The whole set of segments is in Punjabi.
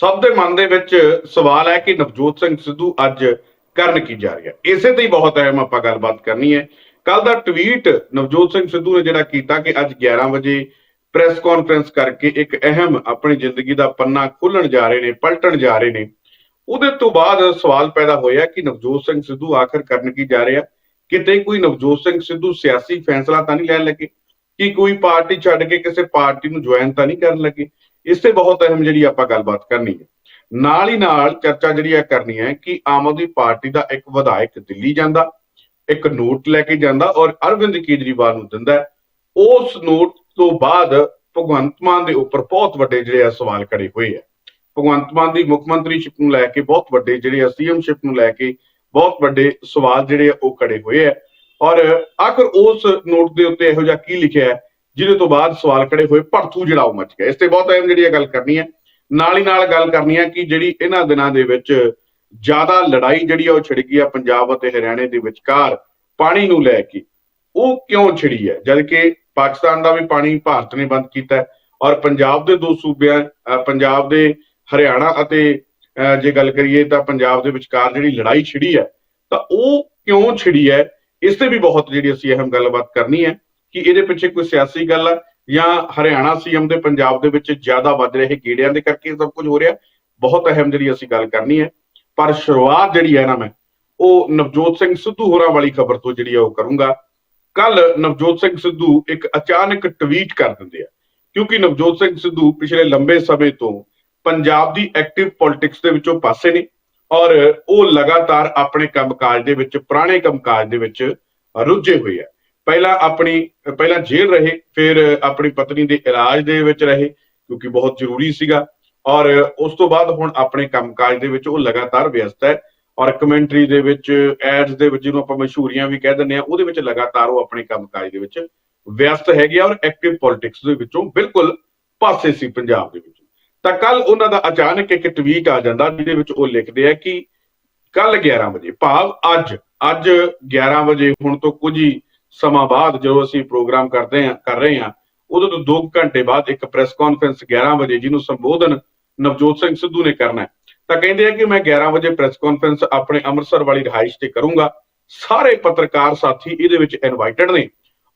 ਸਭ ਦੇ ਮਨ ਦੇ ਵਿੱਚ ਸਵਾਲ ਹੈ ਕਿ ਨਵਜੋਤ ਸਿੰਘ ਸਿੱਧੂ ਅੱਜ ਕਰਨ ਕੀ ਜਾ ਰਿਹਾ। ਇਸੇ ਤੇ ਹੀ ਬਹੁਤ ਅਹਿਮ ਆਪਾਂ ਗੱਲਬਾਤ ਕਰਨੀ ਹੈ। ਕੱਲ ਦਾ ਟਵੀਟ ਨਵਜੋਤ ਸਿੰਘ ਸਿੱਧੂ ਨੇ ਜਿਹੜਾ ਕੀਤਾ ਕਿ ਅੱਜ 11 ਵਜੇ ਪ੍ਰੈਸ ਕਾਨਫਰੰਸ ਕਰਕੇ ਇੱਕ ਅਹਿਮ ਆਪਣੀ ਜ਼ਿੰਦਗੀ ਦਾ ਪੰਨਾ ਖੋਲਣ ਜਾ ਰਹੇ ਨੇ, ਪਲਟਣ ਜਾ ਰਹੇ ਨੇ। ਉਹਦੇ ਤੋਂ ਬਾਅਦ ਸਵਾਲ ਪੈਦਾ ਹੋਇਆ ਕਿ ਨਵਜੋਤ ਸਿੰਘ ਸਿੱਧੂ ਆਖਰ ਕਰਨ ਕੀ ਜਾ ਰਿਹਾ। ਕਿਤੇ ਕੋਈ ਨਵਜੋਤ ਸਿੰਘ ਸਿੱਧੂ ਸਿਆਸੀ ਫੈਸਲਾ ਤਾਂ ਨਹੀਂ ਲੈਣ ਲੱਗੇ? ਕਿ ਕੋਈ ਪਾਰਟੀ ਛੱਡ ਕੇ ਕਿਸੇ ਪਾਰਟੀ ਨੂੰ ਜੁਆਇਨ ਤਾਂ ਨਹੀਂ ਕਰਨ ਲੱਗੇ? ਇਸ ਤੇ ਬਹੁਤ ਅਹਿਮ ਜਿਹੜੀ ਆਪਾਂ ਗੱਲਬਾਤ ਕਰਨੀ ਹੈ। ਨਾਲ ਹੀ ਨਾਲ ਚਰਚਾ ਜਿਹੜੀ ਆ ਕਰਨੀ ਹੈ ਕਿ ਆਮ ਆਦਮੀ ਪਾਰਟੀ ਦਾ ਇੱਕ ਵਿਧਾਇਕ ਦਿੱਲੀ ਜਾਂਦਾ, ਇੱਕ ਨੋਟ ਲੈ ਕੇ ਜਾਂਦਾ ਔਰ ਅਰਵਿੰਦ ਕੇਜਰੀਵਾਲ ਨੂੰ ਦਿੰਦਾ ਉਸ ਨੋਟ ਤੋਂ ਬਾਅਦ ਭਗਵੰਤ ਮਾਨ ਦੇ ਉੱਪਰ ਬਹੁਤ ਵੱਡੇ ਜਿਹੜੇ ਆ ਸਵਾਲ ਖੜੇ ਹੋਏ ਆ। ਭਗਵੰਤ ਮਾਨ ਦੀ ਮੁੱਖ ਮੰਤਰੀਸ਼ਿਪ ਨੂੰ ਲੈ ਕੇ ਬਹੁਤ ਵੱਡੇ ਜਿਹੜੇ ਆ ਸੀਐਮਸ਼ਿਪ ਨੂੰ ਲੈ ਕੇ ਬਹੁਤ ਵੱਡੇ ਸਵਾਲ ਜਿਹੜੇ ਆ ਉਹ ਖੜੇ ਹੋਏ ਆ। ਔਰ ਆਖਰ ਉਸ ਨੋਟ ਦੇ ਉੱਤੇ ਇਹੋ ਜਿਹਾ ਕੀ ਲਿਖਿਆ ਹੈ? ਜਿਹਦੇ ਤੋਂ ਬਾਅਦ ਸਵਾਲ ਖੜੇ ਹੋਏ ਭੜਥੂ ਜਿਹੜਾ ਉਹ ਮਚ ਗਿਆ। ਇਸ ਤੇ ਬਹੁਤ ਅਹਿਮ ਜਿਹੜੀ ਇਹ ਗੱਲ ਕਰਨੀ ਹੈ। ਨਾਲ ਹੀ ਨਾਲ ਗੱਲ ਕਰਨੀ ਹੈ ਕਿ ਜਿਹੜੀ ਇਹਨਾਂ ਦਿਨਾਂ ਦੇ ਵਿੱਚ ਜ਼ਿਆਦਾ ਲੜਾਈ ਜਿਹੜੀ ਆ ਉਹ ਛਿੜ ਗਈ ਆ ਪੰਜਾਬ ਅਤੇ ਹਰਿਆਣੇ ਦੇ ਵਿਚਕਾਰ ਪਾਣੀ ਨੂੰ ਲੈ ਕੇ। ਉਹ ਕਿਉਂ ਛਿੜੀ ਹੈ? ਜਦ ਕਿ ਪਾਕਿਸਤਾਨ ਦਾ ਵੀ ਪਾਣੀ ਭਾਰਤ ਨੇ ਬੰਦ ਕੀਤਾ ਔਰ ਪੰਜਾਬ ਦੇ ਦੋ ਸੂਬਿਆਂ ਪੰਜਾਬ ਦੇ ਹਰਿਆਣਾ ਅਤੇ ਜੇ ਗੱਲ ਕਰੀਏ ਤਾਂ ਪੰਜਾਬ ਦੇ ਵਿਚਕਾਰ ਜਿਹੜੀ ਲੜਾਈ ਛਿੜੀ ਹੈ, ਤਾਂ ਉਹ ਕਿਉਂ ਛਿੜੀ ਹੈ? ਇਸ ਤੇ ਵੀ ਬਹੁਤ ਜਿਹੜੀ ਅਸੀਂ ਅਹਿਮ ਗੱਲਬਾਤ ਕਰਨੀ ਹੈ। ਕਿ ਇਹਦੇ ਪਿੱਛੇ ਕੋਈ ਸਿਆਸੀ ਗੱਲ ਆ ਜਾਂ ਹਰਿਆਣਾ ਸੀਐਮ ਦੇ ਪੰਜਾਬ ਦੇ ਵਿੱਚ ਜ਼ਿਆਦਾ ਵੱਧ ਰਹੇ ਗੇੜਿਆਂ ਦੇ ਕਰਕੇ ਇਹ ਸਭ ਕੁਝ ਹੋ ਰਿਹਾ? ਬਹੁਤ ਅਹਿਮ ਜਿਹੜੀ ਅਸੀਂ ਗੱਲ ਕਰਨੀ ਹੈ। ਪਰ ਸ਼ੁਰੂਆਤ ਜਿਹੜੀ ਹੈ ਨਾ ਮੈਂ, ਉਹ ਨਵਜੋਤ ਸਿੰਘ ਸਿੱਧੂ ਹੋਰਾਂ ਵਾਲੀ ਖਬਰ ਤੋਂ ਜਿਹੜੀ ਆ ਉਹ ਕਰੂੰਗਾ। ਕੱਲ ਨਵਜੋਤ ਸਿੰਘ ਸਿੱਧੂ ਇੱਕ ਅਚਾਨਕ ਟਵੀਟ ਕਰ ਦਿੰਦੇ ਆ। ਕਿਉਂਕਿ ਨਵਜੋਤ ਸਿੰਘ ਸਿੱਧੂ ਪਿਛਲੇ ਲੰਬੇ ਸਮੇਂ ਤੋਂ ਪੰਜਾਬ ਦੀ ਐਕਟਿਵ ਪੋਲਿਟਿਕਸ ਦੇ ਵਿੱਚੋਂ ਪਾਸੇ ਨੇ ਔਰ ਉਹ ਲਗਾਤਾਰ ਆਪਣੇ ਕੰਮਕਾਜ ਦੇ ਵਿੱਚ, ਪੁਰਾਣੇ ਕੰਮਕਾਜ ਦੇ ਵਿੱਚ ਰੁੱਝੇ ਹੋਏ ਆ। ਪਹਿਲਾਂ ਆਪਣੀ, ਪਹਿਲਾਂ ਜੇਲ੍ਹ ਰਹੇ, ਫਿਰ ਆਪਣੀ ਪਤਨੀ ਦੇ ਇਲਾਜ ਦੇ ਵਿੱਚ ਰਹੇ, ਕਿਉਂਕਿ ਬਹੁਤ ਜ਼ਰੂਰੀ ਸੀਗਾ। ਔਰ ਉਸ ਤੋਂ ਬਾਅਦ ਹੁਣ ਆਪਣੇ ਕੰਮਕਾਜ ਦੇ ਵਿੱਚ ਉਹ ਲਗਾਤਾਰ ਵਿਅਸਤ ਹੈ। ਔਰ ਕਮੈਂਟਰੀ ਦੇ ਵਿੱਚ, ਐਡਸ ਦੇ ਵਿੱਚ ਜਿਹਨੂੰ ਆਪਾਂ ਮਸ਼ਹੂਰੀਆਂ ਵੀ ਕਹਿ ਦਿੰਦੇ ਆ ਉਹਦੇ ਵਿੱਚ ਲਗਾਤਾਰ ਉਹ ਆਪਣੇ ਕੰਮਕਾਜ ਦੇ ਵਿੱਚ ਵਿਅਸਤ ਹੈਗੇ ਆ। ਔਰ ਐਕਟਿਵ ਪੋਲਿਟਿਕਸ ਦੇ ਵਿੱਚੋਂ ਬਿਲਕੁਲ ਪਾਸੇ ਸੀ ਪੰਜਾਬ ਦੇ ਵਿੱਚ। ਤਾਂ ਕੱਲ ਉਹਨਾਂ ਦਾ ਅਚਾਨਕ ਇੱਕ ਟਵੀਟ ਆ ਜਾਂਦਾ, ਜਿਹਦੇ ਵਿੱਚ ਉਹ ਲਿਖਦੇ ਆ ਕਿ ਕੱਲ 11 ਵਜੇ, ਭਾਵ ਅੱਜ ਅੱਜ 11 ਵਜੇ ਹੁਣ ਤੋਂ ਕੁਝ ਹੀ ਸਮਾਂ ਬਾਅਦ ਜਦੋਂ ਅਸੀਂ ਪ੍ਰੋਗਰਾਮ ਕਰਦੇ ਆ ਕਰ ਰਹੇ ਆ ਉਦੋਂ ਤੋਂ 2 ਘੰਟੇ ਬਾਅਦ ਇੱਕ ਪ੍ਰੈਸ ਕਾਨਫਰੰਸ 11 ਵਜੇ ਜਿਹਨੂੰ ਸੰਬੋਧਨ ਨਵਜੋਤ ਸਿੰਘ ਸਿੱਧੂ ਨੇ ਕਰਨਾ ਹੈ। ਤਾਂ ਕਹਿੰਦੇ ਆ ਕਿ ਮੈਂ 11 ਵਜੇ ਪ੍ਰੈਸ ਕਾਨਫਰੰਸ ਆਪਣੇ ਅੰਮ੍ਰਿਤਸਰ ਵਾਲੀ ਰਿਹਾਇਸ਼ ਤੇ ਕਰੂੰਗਾ। ਸਾਰੇ ਪੱਤਰਕਾਰ ਸਾਥੀ ਇਹਦੇ ਵਿੱਚ ਇਨਵਾਈਟਡ ਨੇ।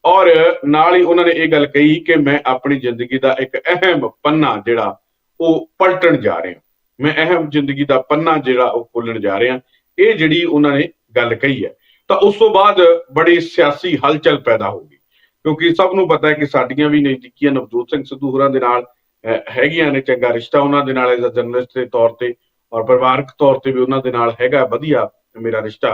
ਔਰ ਨਾਲ ਹੀ ਉਹਨਾਂ ਨੇ ਇਹ ਗੱਲ ਕਹੀ ਕਿ ਮੈਂ ਆਪਣੀ ਜ਼ਿੰਦਗੀ ਦਾ ਇੱਕ ਅਹਿਮ ਪੰਨਾ ਜਿਹੜਾ ਉਹ ਪਲਟਣ ਜਾ ਰਿਹਾ। ਮੈਂ ਅਹਿਮ ਜ਼ਿੰਦਗੀ ਦਾ ਪੰਨਾ ਜਿਹੜਾ ਉਹ ਖੋਲਣ ਜਾ ਰਿਹਾ। ਇਹ ਜਿਹੜੀ ਉਹਨਾਂ ਨੇ ਗੱਲ ਕਹੀ ਹੈ। ਤਾਂ ਉਸ ਤੋਂ ਬਾਅਦ ਬੜੀ ਸਿਆਸੀ ਹਲਚਲ ਪੈਦਾ ਹੋ ਗਈ। ਕਿਉਂਕਿ ਸਭ ਨੂੰ ਪਤਾ ਹੈ ਕਿ ਸਾਡੀਆਂ ਵੀ ਨਜ਼ਦੀਕੀਆਂ ਨਵਜੋਤ ਸਿੰਘ ਸਿੱਧੂ ਹੋਰਾਂ ਦੇ ਨਾਲ ਹੈਗੀਆਂ ਨੇ, ਚੰਗਾ ਰਿਸ਼ਤਾ ਉਹਨਾਂ ਦੇ ਨਾਲ ਐਜ਼ ਅ ਜਰਨਲਿਸਟ ਦੇ ਤੌਰ ਤੇ ਔਰ ਪਰਿਵਾਰਕ ਤੌਰ ਤੇ ਵੀ ਉਹਨਾਂ ਦੇ ਨਾਲ ਹੈਗਾ, ਵਧੀਆ ਮੇਰਾ ਰਿਸ਼ਤਾ।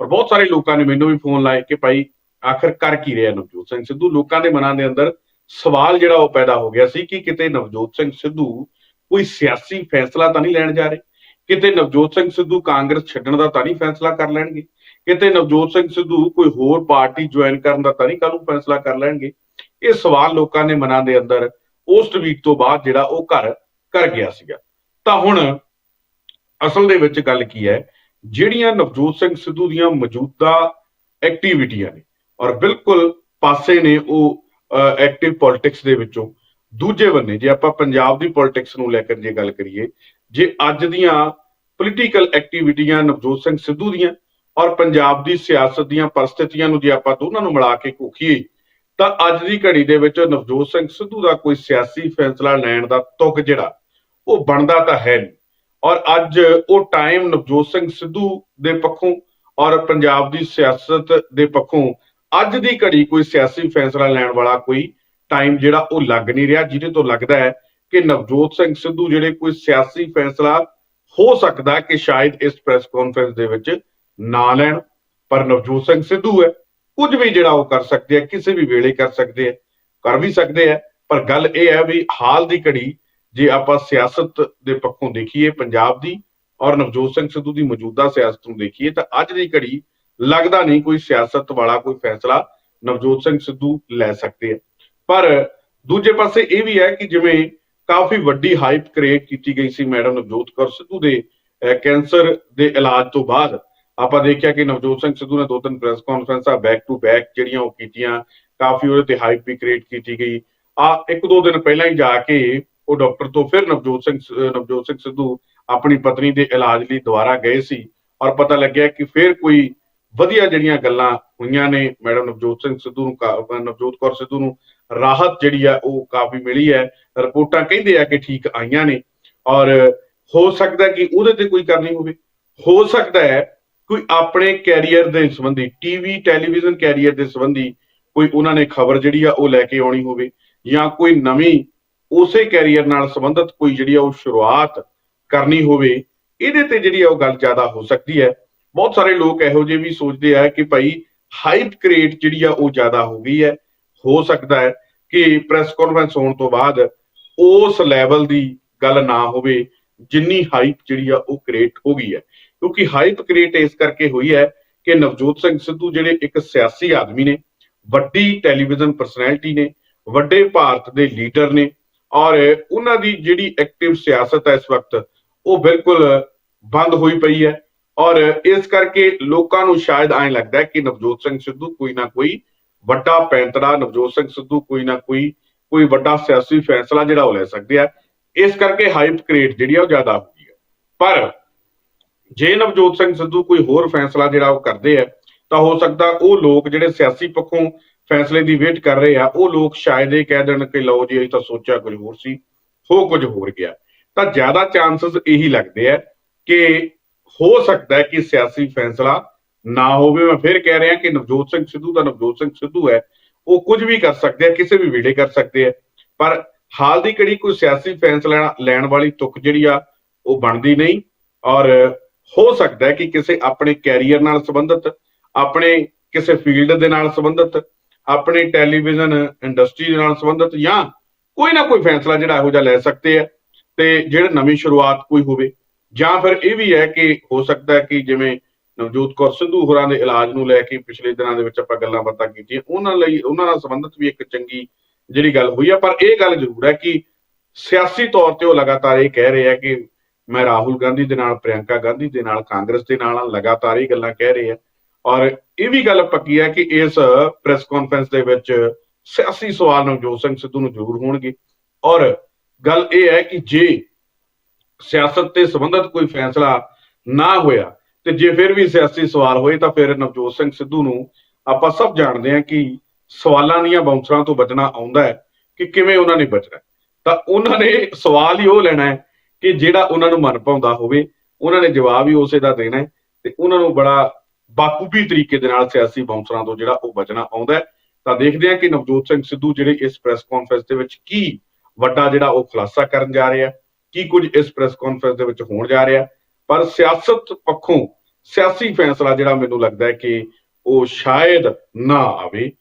ਔਰ ਬਹੁਤ ਸਾਰੇ ਲੋਕਾਂ ਨੇ ਮੈਨੂੰ ਵੀ ਫੋਨ ਲਾਏ ਕਿ ਭਾਈ, ਆਖਰ ਕਰ ਕੀ ਰਿਹਾ ਨਵਜੋਤ ਸਿੰਘ ਸਿੱਧੂ? ਲੋਕਾਂ ਦੇ ਮਨਾਂ ਦੇ ਅੰਦਰ ਸਵਾਲ ਜਿਹੜਾ ਉਹ ਪੈਦਾ ਹੋ ਗਿਆ ਸੀ ਕਿ ਕਿਤੇ ਨਵਜੋਤ ਸਿੰਘ ਸਿੱਧੂ ਕੋਈ ਸਿਆਸੀ ਫੈਸਲਾ ਤਾਂ ਨਹੀਂ ਲੈਣ ਜਾ ਰਹੇ? ਕਿਤੇ ਨਵਜੋਤ ਸਿੰਘ ਸਿੱਧੂ ਕਾਂਗਰਸ ਛੱਡਣ ਦਾ ਤਾਂ ਨਹੀਂ ਫੈਸਲਾ ਕਰ ਲੈਣਗੇ? ਕਿਤੇ ਨਵਜੋਤ ਸਿੰਘ ਸਿੱਧੂ ਕੋਈ ਹੋਰ ਪਾਰਟੀ ਜੁਆਇਨ ਕਰਨ ਦਾ ਤਾਂ ਨਹੀਂ, ਕੱਲ੍ਹ ਨੂੰ ਫੈਸਲਾ ਕਰ ਲੈਣਗੇ। ਇਹ ਸਵਾਲ ਲੋਕਾਂ ਦੇ ਮਨਾਂ ਦੇ ਅੰਦਰ ਉਸ ਟਵੀਟ ਤੋਂ ਬਾਅਦ ਜਿਹੜਾ ਉਹ ਘਰ ਕਰ ਗਿਆ ਸੀਗਾ। ਤਾਂ ਹੁਣ ਅਸਲ ਦੇ ਵਿੱਚ ਗੱਲ ਕੀ ਹੈ? ਜਿਹੜੀਆਂ ਨਵਜੋਤ ਸਿੰਘ ਸਿੱਧੂ ਦੀਆਂ ਮੌਜੂਦਾ ਐਕਟੀਵਿਟੀਆਂ ਨੇ, ਔਰ ਬਿਲਕੁਲ ਪਾਸੇ ਨੇ ਉਹ ਐਕਟਿਵ ਪੋਲਿਟਿਕਸ ਦੇ ਵਿੱਚੋਂ, ਦੂਜੇ ਬੰਨੇ ਜੇ ਆਪਾਂ ਪੰਜਾਬ ਦੀ ਪੋਲਿਟਿਕਸ ਨੂੰ ਲੈ ਕੇ ਜੇ ਗੱਲ ਕਰੀਏ, ਜੇ ਅੱਜ ਦੀਆਂ ਪੋਲੀਟੀਕਲ ਐਕਟੀਵਿਟੀਆਂ ਨਵਜੋਤ ਸਿੰਘ ਸਿੱਧੂ ਦੀਆਂ ਔਰ ਪੰਜਾਬ ਦੀ ਸਿਆਸਤ ਦੀਆਂ ਪਰਿਸਥਿਤੀਆਂ ਨੂੰ ਜੇ ਆਪਾਂ ਦੋਨਾਂ ਨੂੰ ਮਿਲਾ ਕੇ ਘੋਖੀਏ, ਤਾਂ ਅੱਜ ਦੀ ਘੜੀ ਦੇ ਵਿੱਚ ਨਵਜੋਤ ਸਿੰਘ ਸਿੱਧੂ ਦਾ ਕੋਈ ਸਿਆਸੀ ਫੈਸਲਾ ਲੈਣ ਦਾ ਤੁਕ ਜਿਹੜਾ, ਉਹ ਬਣਦਾ ਤਾਂ ਹੈ ਨਹੀਂ। ਔਰ ਅੱਜ ਉਹ ਟਾਈਮ ਨਵਜੋਤ ਸਿੰਘ ਸਿੱਧੂ ਦੇ ਪੱਖੋਂ ਔਰ ਪੰਜਾਬ ਦੀ ਸਿਆਸਤ ਦੇ ਪੱਖੋਂ ਅੱਜ ਦੀ ਘੜੀ ਕੋਈ ਸਿਆਸੀ ਫੈਸਲਾ ਲੈਣ ਵਾਲਾ ਕੋਈ ਟਾਈਮ ਜਿਹੜਾ ਉਹ ਲੱਗ ਨਹੀਂ ਰਿਹਾ, ਜਿਹਦੇ ਤੋਂ ਲੱਗਦਾ ਹੈ ਕਿ ਨਵਜੋਤ ਸਿੰਘ ਸਿੱਧੂ ਜਿਹੜੇ ਕੋਈ ਸਿਆਸੀ ਫੈਸਲਾ ਹੋ ਸਕਦਾ ਕਿ ਸ਼ਾਇਦ ਇਸ ਪ੍ਰੈਸ ਕਾਨਫਰੰਸ ਦੇ ਵਿੱਚ ਨਾ ਲੈਣ ਪਰ ਨਵਜੋਤ ਸਿੰਘ ਸਿੱਧੂ ਹੈ। ਕੁਝ ਵੀ ਜਿਹੜਾ ਉਹ ਕਰ ਸਕਦੇ ਆ ਕਿਸੇ ਵੀ ਵੇਲੇ ਕਰ ਸਕਦੇ ਆ ਕਰ ਵੀ ਸਕਦੇ ਆ ਪਰ ਗੱਲ ਇਹ ਹੈ ਵੀ ਹਾਲ ਦੀ ਘੜੀ ਜੇ ਆਪਾਂ ਸਿਆਸਤ ਦੇ ਪੱਖੋਂ ਦੇਖੀਏ ਪੰਜਾਬ ਦੀ ਔਰ ਨਵਜੋਤ ਸਿੰਘ ਸਿੱਧੂ ਦੀ ਮੌਜੂਦਾ ਸਿਆਸਤ ਨੂੰ ਦੇਖੀਏ ਤਾਂ ਅੱਜ ਦੀ ਘੜੀ ਲੱਗਦਾ ਨਹੀਂ ਕੋਈ ਸਿਆਸਤ ਵਾਲਾ ਕੋਈ ਫੈਸਲਾ ਨਵਜੋਤ ਸਿੰਘ ਸਿੱਧੂ ਲੈ ਸਕਦੇ ਆ ਪਰ ਦੂਜੇ ਪਾਸੇ ਇਹ ਵੀ ਹੈ ਕਿ ਜਿਵੇਂ ਕਾਫੀ ਵੱਡੀ ਹਾਈਪ ਕ੍ਰੀਏਟ ਕੀਤੀ ਗਈ ਸੀ ਮੈਡਮ ਨਵਜੋਤ ਕੌਰ ਸਿੱਧੂ ਦੇ ਅਹ, ਕੈਂਸਰ ਦੇ ਇਲਾਜ ਤੋਂ ਬਾਅਦ ਆਪਾਂ ਦੇਖਿਆ ਕਿ ਨਵਜੋਤ ਸਿੰਘ ਸਿੱਧੂ ਨੇ ਦੋ ਤਿੰਨ ਪ੍ਰੈਸ ਕਾਨਫਰੰਸਾਂ ਬੈਕ ਟੂ ਬੈਕ ਜਿਹੜੀਆਂ ਉਹ ਕੀਤੀਆਂ, ਕਾਫੀ ਉਹਦੇ ਤੇ ਹਾਈਪ ਵੀ ਕ੍ਰੀਏਟ ਕੀਤੀ ਗਈ। ਆ ਇੱਕ ਦੋ ਦਿਨ ਪਹਿਲਾਂ ਹੀ ਜਾ ਕੇ ਉਹ ਡਾਕਟਰ ਤੋਂ ਫਿਰ ਨਵਜੋਤ ਸਿੰਘ ਨਵਜੋਤ ਸਿੰਘ ਸਿੱਧੂ ਆਪਣੀ ਪਤਨੀ ਦੇ ਇਲਾਜ ਲਈ ਦੁਬਾਰਾ ਗਏ ਸੀ ਔਰ ਪਤਾ ਲੱਗਿਆ ਕਿ ਫਿਰ ਕੋਈ ਵਧੀਆ ਜਿਹੜੀਆਂ ਗੱਲਾਂ ਹੋਈਆਂ ਨੇ, ਮੈਡਮ ਨਵਜੋਤ ਸਿੰਘ ਸਿੱਧੂ ਨੂੰ ਕਾ- ਨਵਜੋਤ ਕੌਰ ਸਿੱਧੂ ਨੂੰ ਰਾਹਤ ਜਿਹੜੀ ਆ ਉਹ ਕਾਫੀ ਮਿਲੀ ਹੈ। ਰਿਪੋਰਟਾਂ ਕਹਿੰਦੇ ਆ ਕਿ ਠੀਕ ਆਈਆਂ ਨੇ ਔਰ ਹੋ ਸਕਦਾ ਕਿ ਉਹਦੇ ਤੇ ਕੋਈ ਕਰਨੀ ਹੋਵੇ। ਹੋ ਸਕਦਾ ਹੈ ਕੋਈ ਆਪਣੇ ਕੈਰੀਅਰ ਦੇ ਸੰਬੰਧੀ ਟੀਵੀ ਟੈਲੀਵਿਜ਼ਨ ਕੈਰੀਅਰ ਦੇ ਸੰਬੰਧੀ ਕੋਈ ਉਹਨਾਂ ਨੇ ਖਬਰ ਜਿਹੜੀ ਆ ਉਹ ਲੈ ਕੇ ਆਉਣੀ ਹੋਵੇ ਜਾਂ ਕੋਈ ਨਵੀਂ ਉਸੇ ਕੈਰੀਅਰ ਨਾਲ ਸੰਬੰਧਿਤ ਕੋਈ ਜਿਹੜੀ ਆ ਉਹ ਸ਼ੁਰੂਆਤ ਕਰਨੀ ਹੋਵੇ, ਇਹਦੇ ਤੇ ਜਿਹੜੀ ਆ ਉਹ ਗੱਲ ਜ਼ਿਆਦਾ ਹੋ ਸਕਦੀ ਹੈ। ਬਹੁਤ ਸਾਰੇ ਲੋਕ ਇਹੋ ਜਿਹੇ ਵੀ ਸੋਚਦੇ ਆ ਕਿ ਭਾਈ ਹਾਈਪ ਕ੍ਰੀਏਟ ਜਿਹੜੀ ਆ ਉਹ ਜ਼ਿਆਦਾ ਹੋ ਗਈ ਹੈ, ਹੋ ਸਕਦਾ ਹੈ ਕਿ ਪ੍ਰੈਸ ਕਾਨਫਰੰਸ ਹੋਣ ਤੋਂ ਬਾਅਦ ਉਸ ਲੈਵਲ ਦੀ ਗੱਲ ਨਾ ਹੋਵੇ ਜਿੰਨੀ ਹਾਈਪ ਜਿਹੜੀ ਆ ਉਹ ਕ੍ਰੀਏਟ ਹੋ ਗਈ ਹੈ। ਕਿਉਂਕਿ ਹਾਈਪ ਕ੍ਰੀਏਟ ਇਸ ਕਰਕੇ ਹੋਈ ਹੈ ਕਿ ਨਵਜੋਤ ਸਿੰਘ ਸਿੱਧੂ ਜਿਹੜੇ ਇੱਕ ਸਿਆਸੀ ਆਦਮੀ ਨੇ, ਵੱਡੀ ਟੈਲੀਵਿਜ਼ਨ ਪਰਸਨੈਲਿਟੀ ਨੇ, ਵੱਡੇ ਭਾਰਤ ਦੇ ਲੀਡਰ ਨੇ ਔਰ ਉਹਨਾਂ ਦੀ ਜਿਹੜੀ ਐਕਟਿਵ ਸਿਆਸਤ ਹੈ ਇਸ ਵਕਤ, ਉਹ ਬਿਲਕੁਲ ਬੰਦ ਹੋਈ ਪਈ ਹੈ ਔਰ ਇਸ ਕਰਕੇ ਲੋਕਾਂ ਨੂੰ ਸ਼ਾਇਦ ਐਂ ਲੱਗਦਾ ਹੈ ਕਿ ਨਵਜੋਤ ਸਿੰਘ ਸਿੱਧੂ ਕੋਈ ਨਾ ਕੋਈ ਵੱਡਾ ਪੈਂਤੜਾ, ਨਵਜੋਤ ਸਿੰਘ ਸਿੱਧੂ ਕੋਈ ਨਾ ਕੋਈ ਕੋਈ ਵੱਡਾ ਸਿਆਸੀ ਫੈਸਲਾ ਜਿਹੜਾ ਉਹ ਲੈ ਸਕਦੇ ਆ। ਇਸ ਕਰਕੇ ਹਾਈਪ ਕ੍ਰੀਏਟ ਜਿਹੜੀ ਆ ਉਹ ਜ਼ਿਆਦਾ ਹੋ ਗਈ ਹੈ। ਪਰ ਜੇ ਨਵਜੋਤ ਸਿੰਘ ਸਿੱਧੂ ਕੋਈ ਹੋਰ ਫੈਸਲਾ ਜਿਹੜਾ ਉਹ ਕਰਦੇ ਆ, ਤਾਂ ਹੋ ਸਕਦਾ ਉਹ ਲੋਕ ਜਿਹੜੇ ਸਿਆਸੀ ਪੱਖੋਂ ਫੈਸਲੇ ਦੀ ਵੇਟ ਕਰ ਰਹੇ ਆ, ਉਹ ਲੋਕ ਸ਼ਾਇਦ ਇਹ ਕਹਿ ਦੇਣ ਕਿ ਲਓ ਜੀ ਅਸੀਂ ਤਾਂ ਸੋਚਿਆ ਕੁਝ ਹੋਰ ਸੀ, ਹੋ ਕੁਝ ਹੋਰ ਗਿਆ। ਤਾਂ ਜ਼ਿਆਦਾ ਚਾਂਸਸ ਇਹੀ ਲੱਗਦੇ ਆ ਕਿ ਹੋ ਸਕਦਾ ਹੈ ਕਿ ਸਿਆਸੀ ਫੈਸਲਾ ਨਾ ਹੋਵੇ। ਮੈਂ ਫਿਰ ਕਹਿ ਰਿਹਾ ਕਿ ਨਵਜੋਤ ਸਿੰਘ ਸਿੱਧੂ ਦਾ ਨਵਜੋਤ ਸਿੰਘ ਸਿੱਧੂ ਹੈ, ਉਹ ਕੁਝ ਵੀ ਕਰ ਸਕਦੇ ਆ, ਕਿਸੇ ਵੀ ਵੇਲੇ ਕਰ ਸਕਦੇ ਆ, ਪਰ ਹਾਲ ਦੀ ਘੜੀ ਕੋਈ ਸਿਆਸੀ ਫੈਸਲਾ ਲੈਣ ਵਾਲੀ ਤੁਕ ਜਿਹੜੀ ਆ, ਉਹ ਬਣਦੀ ਨਹੀਂ ਔਰ ਹੋ ਸਕਦਾ ਹੈ ਕਿ ਕਿਸੇ ਆਪਣੇ ਕੈਰੀਅਰ ਨਾਲ ਸੰਬੰਧਿਤ, ਆਪਣੇ ਕਿਸੇ ਫੀਲਡ ਦੇ ਨਾਲ ਸੰਬੰਧਿਤ, ਆਪਣੇ ਟੈਲੀਵਿਜ਼ਨ ਇੰਡਸਟਰੀ ਨਾਲ ਸੰਬੰਧਿਤ ਜਾਂ ਕੋਈ ਨਾ ਕੋਈ ਫੈਸਲਾ ਜਿਹੜਾ ਇਹੋ ਜਿਹਾ ਲੈ ਸਕਦੇ ਆ ਤੇ ਜਿਹੜਾ ਨਵੀਂ ਸ਼ੁਰੂਆਤ ਕੋਈ ਹੋਵੇ। ਜਾਂ ਫਿਰ ਇਹ ਵੀ ਹੈ ਕਿ ਹੋ ਸਕਦਾ ਹੈ ਕਿ ਜਿਵੇਂ ਨਵਜੋਤ ਕੌਰ ਸਿੱਧੂ ਹੋਰਾਂ ਦੇ ਇਲਾਜ ਨੂੰ ਲੈ ਕੇ ਪਿਛਲੇ ਦਿਨਾਂ ਦੇ ਵਿੱਚ ਆਪਾਂ ਗੱਲਾਂ ਬਾਤਾਂ ਕੀਤੀਆਂ, ਉਹਨਾਂ ਲਈ, ਉਹਨਾਂ ਨਾਲ ਸੰਬੰਧਿਤ ਵੀ ਇੱਕ ਚੰਗੀ ਜਿਹੜੀ ਗੱਲ ਹੋਈ ਆ। ਪਰ ਇਹ ਗੱਲ ਜ਼ਰੂਰ ਹੈ ਕਿ ਸਿਆਸੀ ਤੌਰ ਤੇ ਉਹ ਲਗਾਤਾਰ ਇਹ ਕਹਿ ਰਹੇ ਆ ਕਿ ਮੈਂ ਰਾਹੁਲ ਗਾਂਧੀ ਦੇ ਨਾਲ, ਪ੍ਰਿਯੰਕਾ ਗਾਂਧੀ ਦੇ ਨਾਲ, ਕਾਂਗਰਸ ਦੇ ਨਾਲ, ਲਗਾਤਾਰ ਇਹ ਗੱਲਾਂ ਕਹਿ ਰਹੇ ਆ। ਔਰ ਇਹ ਵੀ ਗੱਲ ਪੱਕੀ ਹੈ ਕਿ ਇਸ ਪ੍ਰੈਸ ਕਾਨਫਰੰਸ ਦੇ ਵਿੱਚ ਸਿਆਸੀ ਸਵਾਲ ਨਵਜੋਤ ਸਿੰਘ ਸਿੱਧੂ ਨੂੰ ਜ਼ਰੂਰ ਹੋਣਗੇ। ਔਰ ਗੱਲ ਇਹ ਹੈ ਕਿ ਜੇ ਸਿਆਸਤ ਤੇ ਸੰਬੰਧਿਤ ਕੋਈ ਫੈਸਲਾ ਨਾ ਹੋਇਆ ਤੇ ਜੇ ਫਿਰ ਵੀ ਸਿਆਸੀ ਸਵਾਲ ਹੋਏ ਤਾਂ ਫਿਰ ਨਵਜੋਤ ਸਿੰਘ ਸਿੱਧੂ ਨੂੰ ਆਪਾਂ ਸਭ ਜਾਣਦੇ ਹਾਂ ਕਿ ਸਵਾਲਾਂ ਦੀਆਂ ਬਾਉਂਸਰਾਂ ਤੋਂ ਬਚਣਾ ਆਉਂਦਾ ਹੈ ਕਿ ਕਿਵੇਂ ਉਹਨਾਂ ਨੇ ਬਚਣਾ ਤਾਂ ਉਹਨਾਂ ਨੇ ਸਵਾਲ ਹੀ ਉਹ ਲੈਣਾ ਹੈ ਕਿ ਜਿਹੜਾ ਉਹਨਾਂ ਨੂੰ ਮਨ ਪਾਉਂਦਾ ਹੋਵੇ, ਉਹਨਾਂ ਨੇ ਜਵਾਬ ਹੀ ਉਸੇ ਦਾ ਦੇਣਾ ਤੇ ਉਹਨਾਂ ਨੂੰ ਬੜਾ ਬਾਖੂਬੀ ਤਰੀਕੇ ਦੇ ਨਾਲ ਸਿਆਸੀ ਬਾਉਂਸਰਾਂ ਤੋਂ ਜਿਹੜਾ ਉਹ ਬਚਣਾ ਆਉਂਦਾ ਹੈ। ਤਾਂ ਦੇਖਦੇ ਹਾਂ ਕਿ ਨਵਜੋਤ ਸਿੰਘ ਸਿੱਧੂ ਜਿਹੜੇ ਇਸ ਪ੍ਰੈਸ ਕਾਨਫਰੰਸ ਦੇ ਵਿੱਚ ਕੀ ਵੱਡਾ ਜਿਹੜਾ ਉਹ ਖੁਲਾਸਾ ਕਰਨ ਜਾ ਰਿਹਾ ਕੀ ਕੁਝ ਇਸ ਪ੍ਰੈਸ ਕਾਨਫਰੰਸ ਦੇ ਵਿੱਚ ਹੋਣ ਜਾ ਰਿਹਾ ਪਰ ਸਿਆਸਤ ਪੱਖੋਂ ਸਿਆਸੀ ਫੈਸਲਾ ਜਿਹੜਾ ਮੈਨੂੰ ਲੱਗਦਾ ਹੈ ਕਿ ਉਹ ਸ਼ਾਇਦ ਨਾ ਆਵੇ।